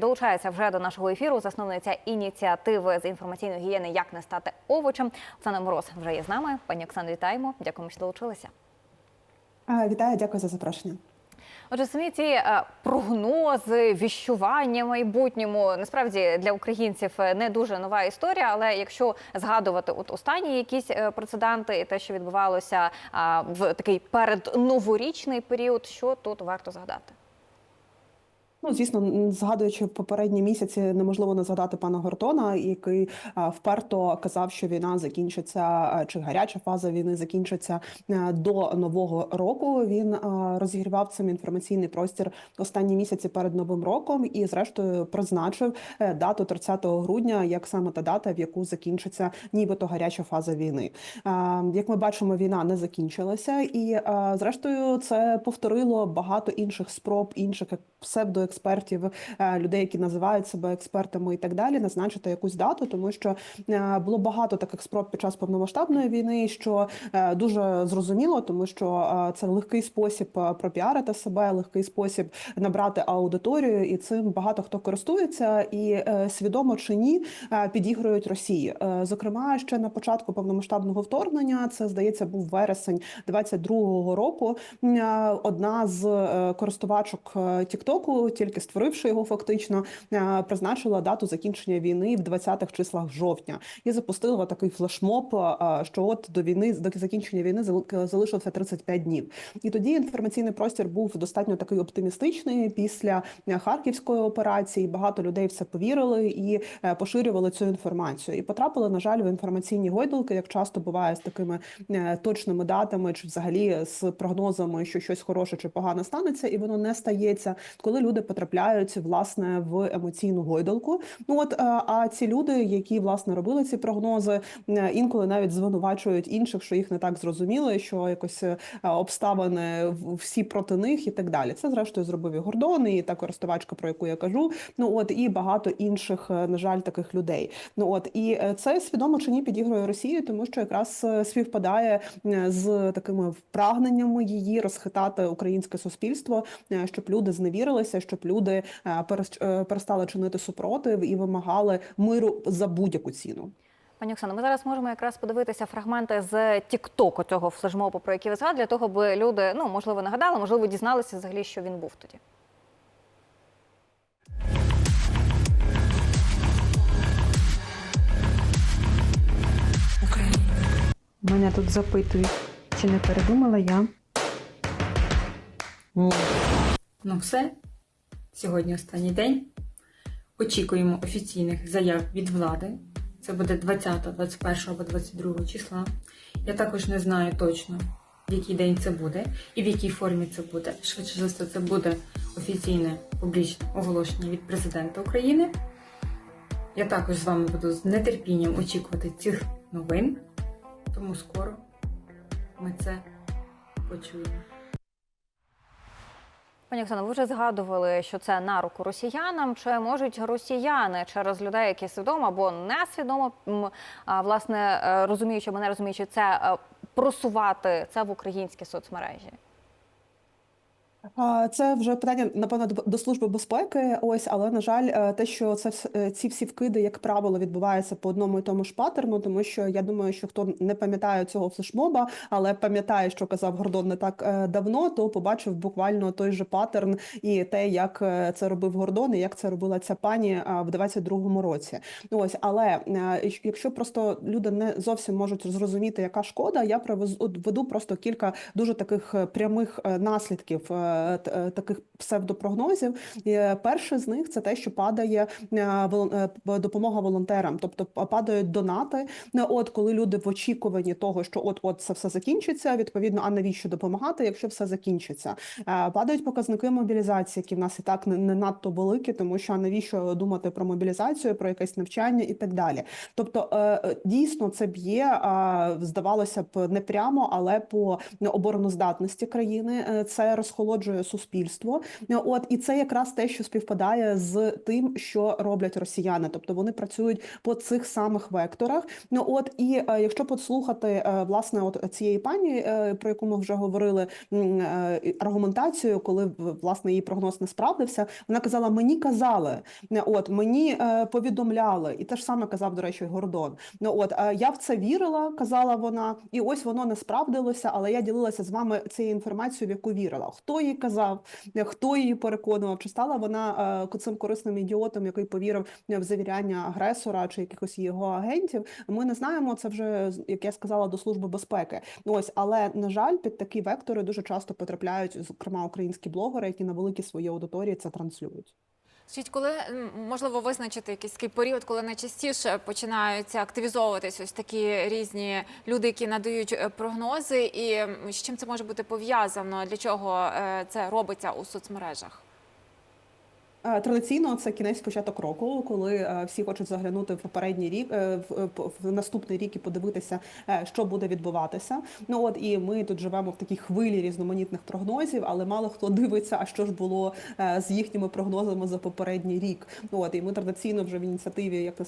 Долучається вже до нашого ефіру засновниця ініціативи з інформаційної гігієни Як не стати овочем. Оксана Мороз вже є з нами. Пані Оксано, вітаємо. Дякуємо, що долучилися. Вітаю, дякую за запрошення. Отже, самі ці е, прогнози, віщування майбутньому насправді для українців е, не дуже нова історія. Але якщо згадувати от останні якісь е, прецеденти і те, що відбувалося в такий передноворічний період, що тут варто згадати? Ну, звісно, згадуючи попередні місяці, неможливо не згадати пана Гортона, який вперто казав, що війна закінчиться, чи гаряча фаза війни закінчиться до нового року. Він розігрівав цим інформаційний простір останні місяці перед новим роком і, зрештою, призначив е, дату 30 грудня, як саме та дата, в яку закінчиться нібито гаряча фаза війни. Як ми бачимо, війна не закінчилася, і зрештою це повторило багато інших спроб інших як псевдоекспертів, е, людей, які називають себе експертами і так далі, назначити якусь дату, тому що е, було багато таких спроб під час повномасштабної війни, що е, дуже зрозуміло, тому що це легкий спосіб пропіарити себе, легкий спосіб набрати аудиторію, і цим багато хто користується, і свідомо чи ні підігрують Росії. Зокрема, ще на початку повномасштабного вторгнення, це здається, був вересень 22-го року. Одна з користувачок Тіктоку, тільки створивши його фактично, е, призначила дату закінчення війни в 20-х числах жовтня і запустила такий флешмоб, е, що от до війни до закінчення війни зал- залишилося 35 днів. І тоді інформаційний простір був достатньо такий оптимістичний після е, харківської операції. Багато людей в це повірили і е, поширювали цю інформацію. І потрапили, на жаль, в інформаційні гойдалки, як часто буває з такими е, точними датами, чи взагалі з прогнозами, що щось хороше чи погане станеться, і воно не стається, коли люди потрапляють власне в емоційну гойдалку. Ну от е, а ці люди, які власне робили ці прогнози, е, інколи навіть звинувачують інших, що їх не так зрозуміли, що якось е, обставини всі проти них і так далі. Це зрештою зробив і Гордон, і та користувачка, про яку я кажу. Ну от і багато інших, на жаль, таких людей. Ну от і це свідомо чи ні підігрує Росію, тому що якраз співпадає з такими прагненнями її розхитати українське суспільство, щоб люди зневірилися, щоб люди е, е, перестали чинити супротив і вимагали миру за будь-яку ціну. Пані Оксано, ми зараз можемо якраз подивитися фрагменти з Тіктоку цього флешмобу, про який ви згадали, для того, аби люди, ну можливо, нагадали, можливо, дізналися взагалі, що він був тоді. Мене тут запитують, чи не передумала я. Ні. Ну все. Сьогодні останній день. Очікуємо офіційних заяв від влади. Це буде 20, 21 або 22 числа. Я також не знаю точно, в який день це буде і в якій формі це буде. Швидше за все, це буде офіційне публічне оголошення від президента України. Я також з вами буду з нетерпінням очікувати цих новин, тому скоро ми це почуємо. Пані Оксана, ви вже згадували, що це на руку росіянам. Чи можуть росіяни через людей, які свідомо або несвідомо, власне е, розуміючи, або не розуміючи це, е, просувати це в українські соцмережі? Це вже питання напевно до- служби безпеки. Ось, але на жаль, е, те, що це е, ці всі вкиди, як правило, відбуваються по одному і тому ж паттерну, тому що я думаю, що хто не пам'ятає цього флешмоба, але пам'ятає, що казав Гордон не так е, давно, то побачив буквально той же паттерн і те, як це робив Гордон, і як це робила ця пані в 22-му році. Ось, але якщо просто люди не зовсім можуть зрозуміти, яка шкода, я привезу веду просто кілька дуже таких прямих наслідків таких псевдопрогнозів. Е, з них це те, що падає е, е, допомога волонтерам, тобто падають донати. От коли люди в очікуванні того, що от от це все закінчиться. Відповідно, а навіщо допомагати, якщо все закінчиться? Е, Падають показники мобілізації, які в нас і так не, надто великі, тому що а навіщо думати про мобілізацію, про якесь навчання і так далі. Тобто, е, е, дійсно, це б'є, здавалося б, не прямо, але по обороноздатності країни Е, це розхолоджує погоджує суспільство. От і це якраз те, що співпадає з тим, що роблять росіяни, тобто вони працюють по цих самих векторах. Ну от і е, якщо послухати е, власне, от цієї пані, е, про яку ми вже говорили, аргументацію, коли власне її прогноз не справдився, вона казала: мені казали, е, от мені повідомляли, і те ж саме казав, до речі, Гордон. Ну от я в це вірила, казала вона, і ось воно не справдилося, але я ділилася з вами цією інформацією, в яку вірила. Хто їй казав, е, хто її переконував, чи стала вона е, цим корисним ідіотом, який повірив е, в завіряння агресора чи якихось його агентів. Ми не знаємо. Це вже як я сказала до служби безпеки. Ось, але на жаль, під такі вектори дуже часто потрапляють, зокрема українські блогери, які на великі свої аудиторії це транслюють. Скажіть, коли можливо визначити якийсь такий період, коли найчастіше починаються активізовуватись ось такі різні люди, які надають е, прогнози, і з чим це може бути пов'язано? Для чого е, це робиться у соцмережах? Е, Традиційно це кінець початок року, коли е, всі хочуть заглянути в попередній рік е, в, наступний рік і подивитися, що буде відбуватися. Ну от і ми тут живемо в такій хвилі різноманітних прогнозів, але мало хто дивиться, а що ж було з їхніми прогнозами за попередній рік. Ну от і ми традиційно вже в ініціативі, як е,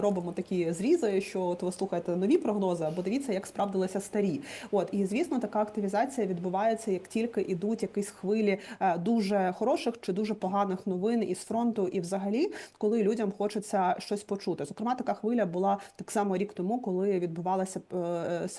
робимо такі зрізи, що от ви слухаєте нові прогнози, або дивіться, як справдилися старі. От і звісно, така активізація відбувається, як тільки ідуть якісь хвилі дуже хороших чи дуже поганих новин із фронту, і взагалі, коли людям хочеться щось почути. Зокрема, така хвиля була так само рік тому, коли відбувалася е,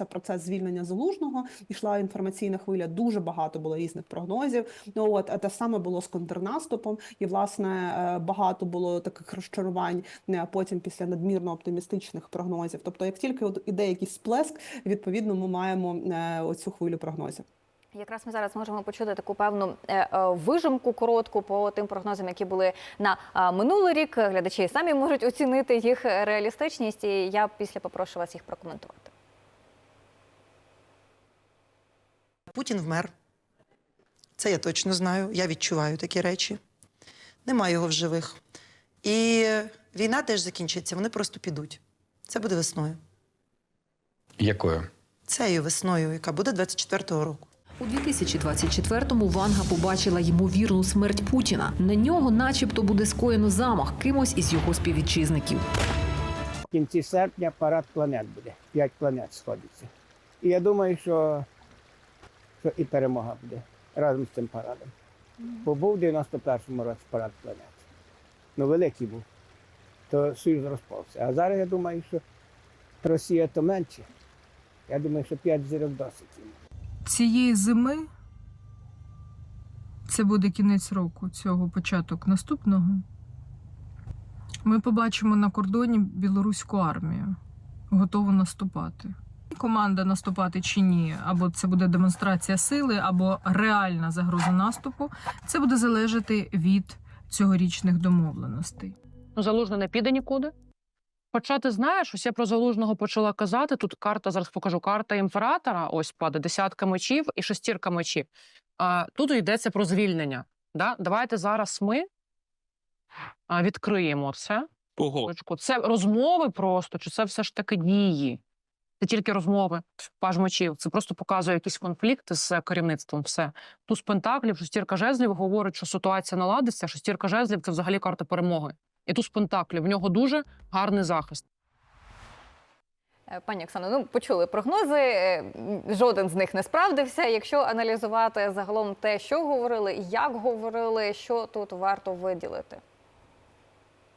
е, процес звільнення залужного. Ішла інформаційна хвиля. Дуже багато було різних прогнозів. Ну от те саме було з контрнаступом, і власне е, багато було таких розчарувань потім після надмірно оптимістичних прогнозів. Тобто, як тільки іде якийсь сплеск, відповідно, ми маємо оцю хвилю прогнозів. Якраз ми зараз можемо почути таку певну е, е, вижимку коротку по тим прогнозам, які були на е, минулий рік. Глядачі самі можуть оцінити їх реалістичність, і я після попрошу вас їх прокоментувати. Путін вмер. Це я точно знаю. Я відчуваю такі речі. Нема його в живих. І війна теж закінчиться, вони просто підуть. Це буде весною. Якою? Цією весною, яка буде 24-го року. У 2024-му Ванга побачила ймовірну смерть Путіна. На нього, начебто, буде скоєно замах кимось із його співвітчизників. В кінці серпня парад планет буде. П'ять планет сходиться. І я думаю, що, що і перемога буде разом з цим парадом. Бо був в 91-му році парад планет. Ну, великий був. То Союз розпався. А зараз я думаю, що Росія то менше. Я думаю, що п'ять зірок досить. Цієї зими це буде кінець року, цього початок наступного. Ми побачимо на кордоні білоруську армію, готову наступати. Команда наступати чи ні, або це буде демонстрація сили, або реальна загроза наступу. Це буде залежати від цьогорічних домовленостей. Ну, Залужний не піде нікуди. Хоча ти знаєш, ось я про залужного почала казати. Тут карта зараз покажу. Карта імператора. Ось падає десятка мечів і шестірка мечів. А, тут йдеться про звільнення. Да? Давайте зараз ми відкриємо це. Ого. Це розмови просто, чи це все ж таки дії? Це тільки розмови. Паж мечів. Це просто показує якісь конфлікти з керівництвом. Все. Туз пентаклів, шестірка жезлів говорить, що ситуація наладиться. Шестірка жезлів це взагалі карта перемоги. І туз Пентаклі. В нього дуже гарний захист. Е, Пані Оксано, ну почули прогнози. е, Жоден з них не справдився. Якщо аналізувати загалом те, що говорили, як говорили, що тут варто виділити.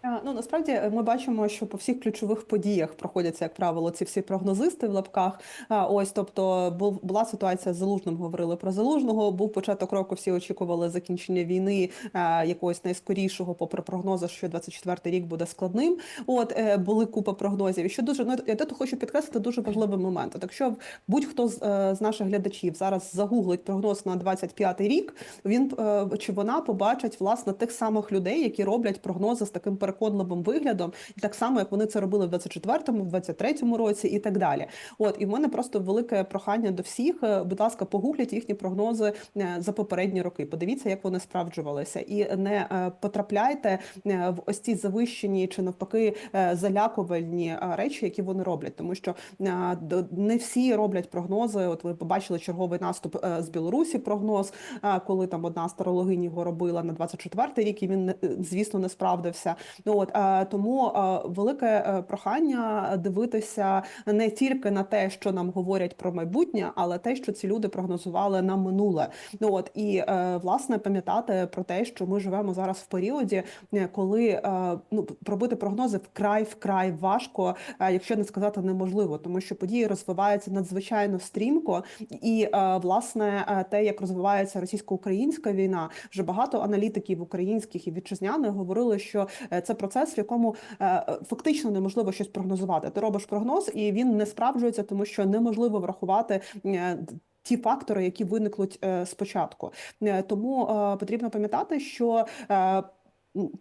Е, Ну насправді е, ми бачимо, що по всіх ключових подіях проходяться, як правило, ці всі прогнозисти в лапках. А, Ось, тобто, був була ситуація з залужним. Говорили про залужного. Був початок року. Всі очікували закінчення війни е, якогось найскорішого, попри прогнози, що 24-й рік буде складним. От е, були купа прогнозів. І що дуже ну, я тут хочу підкреслити дуже важливий момент. От якщо будь-хто з, е, наших глядачів зараз загуглить прогноз на 25-й рік, він е, чи вона побачить власне тих самих людей, які роблять прогнози з таким переконливим виглядом, так само як вони це робили в 24-му, в 23-му році, і так далі. От і в мене просто велике прохання до всіх. е, Будь ласка, погугліть їхні прогнози е, за попередні роки. Подивіться, як вони справджувалися, і не е, потрапляйте в ось ці завищені чи навпаки залякувальні речі, які вони роблять, тому що не всі роблять прогнози. От ви побачили черговий наступ з Білорусі. Прогноз, коли там одна старологиня його робила на 24-й рік, і він звісно не справдився. Ну от е, тому е, велике е, прохання дивитися не тільки на те, що нам говорять про майбутнє, але те, що ці люди прогнозували на минуле. Ну от і власне пам'ятати про те, що ми живемо зараз в періоді, коли ну пробити прогнози вкрай вкрай важко, якщо не сказати неможливо, тому що події розвиваються надзвичайно стрімко, і власне те, як розвивається російсько-українська війна, вже багато аналітиків українських і вітчизняних говорили, що це процес, в якому е, фактично неможливо щось прогнозувати. Ти робиш прогноз, і він не справджується, тому що неможливо врахувати. е, Ті фактори, які виникнуть е, спочатку, тому потрібно пам'ятати, що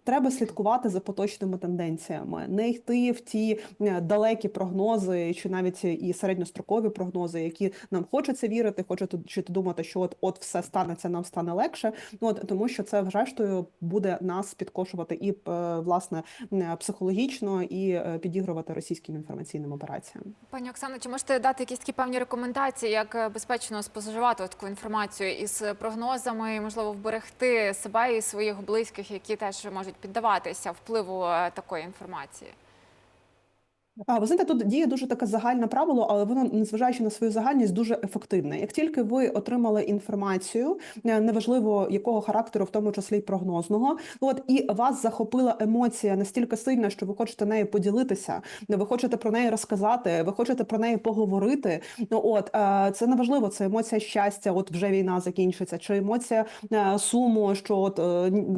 треба слідкувати за поточними тенденціями, не йти в ті е, далекі прогнози, чи навіть і середньострокові прогнози, які нам хочеться вірити, хочеться думати, що от от все станеться, нам стане легше. Ну от тому, що це зрештою буде нас підкошувати і е, власне е, психологічно, і підігрувати російським інформаційним операціям. Пані Оксано, чи можете дати якісь такі певні рекомендації, як безпечно споживати таку інформацію із прогнозами, можливо, вберегти себе і своїх близьких, які теж можуть піддаватися впливу е, такої інформації? А, ви знаєте, тут діє дуже таке загальне правило, але воно, незважаючи на свою загальність, дуже ефективне. Як тільки ви отримали інформацію, е, неважливо якого характеру, в тому числі й прогнозного, от і вас захопила емоція настільки сильна, що ви хочете нею поділитися, ви хочете про неї розказати, ви хочете про неї поговорити. Ну от е, це неважливо, це емоція щастя, от вже війна закінчиться, чи емоція е, суму, що от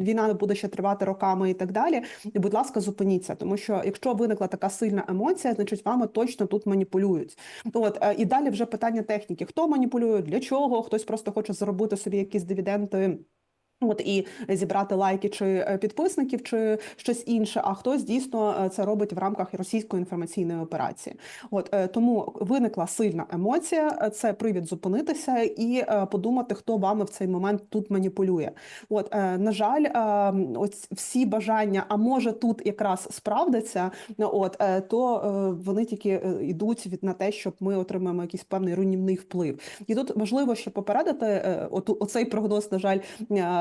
війна буде ще тривати роками і так далі. І, будь ласка, зупиніться, тому що якщо виникла така сильна емоція, значить вами точно тут маніпулюють. От е, і далі вже питання техніки: хто маніпулює, для чого? Хтось просто хоче заробити собі якісь дивіденди. От і зібрати лайки чи е, підписників, чи щось інше. А хтось дійсно е, це робить в рамках російської інформаційної операції. От е, тому виникла сильна емоція. Це привід зупинитися і подумати, хто вами в цей момент тут маніпулює. От на жаль, ось всі бажання, а може тут якраз справдиться. От то вони тільки йдуть від на те, щоб ми отримаємо якийсь певний руйнівний вплив. І тут важливо ще попередити. От оцей прогноз, на жаль,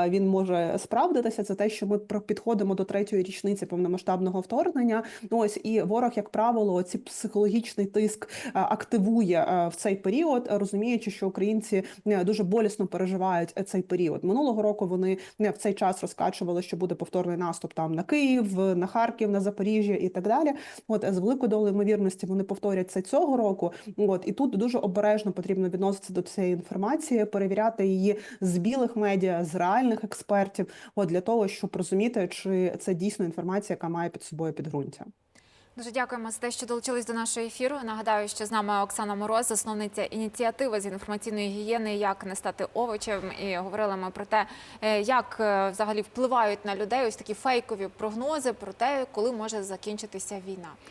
він може справдитися. Це те, що ми підходимо до третьої річниці повномасштабного вторгнення. Ось і ворог, як правило, ці психологічний тиск е, активує е, в цей період, розуміючи, що українці е, дуже болісно переживають цей період. Минулого року вони в цей час розкачували, що буде повторний наступ там на Київ, на Харків, на Запоріжжя і так далі. От з великою долею ймовірності вони повторять це цього року. От і тут дуже обережно потрібно відноситися до цієї інформації, перевіряти її з білих медіа, з реальних експертів, от для того, щоб розуміти, чи це дійсно інформація, яка має під собою підґрунтя. Дуже дякуємо за те, що долучились до нашого ефіру. Нагадаю, що з нами Оксана Мороз, засновниця ініціативи з інформаційної гігієни, як не стати овочем. І говорили ми про те, е, як е, взагалі впливають на людей ось такі фейкові прогнози про те, коли може закінчитися війна.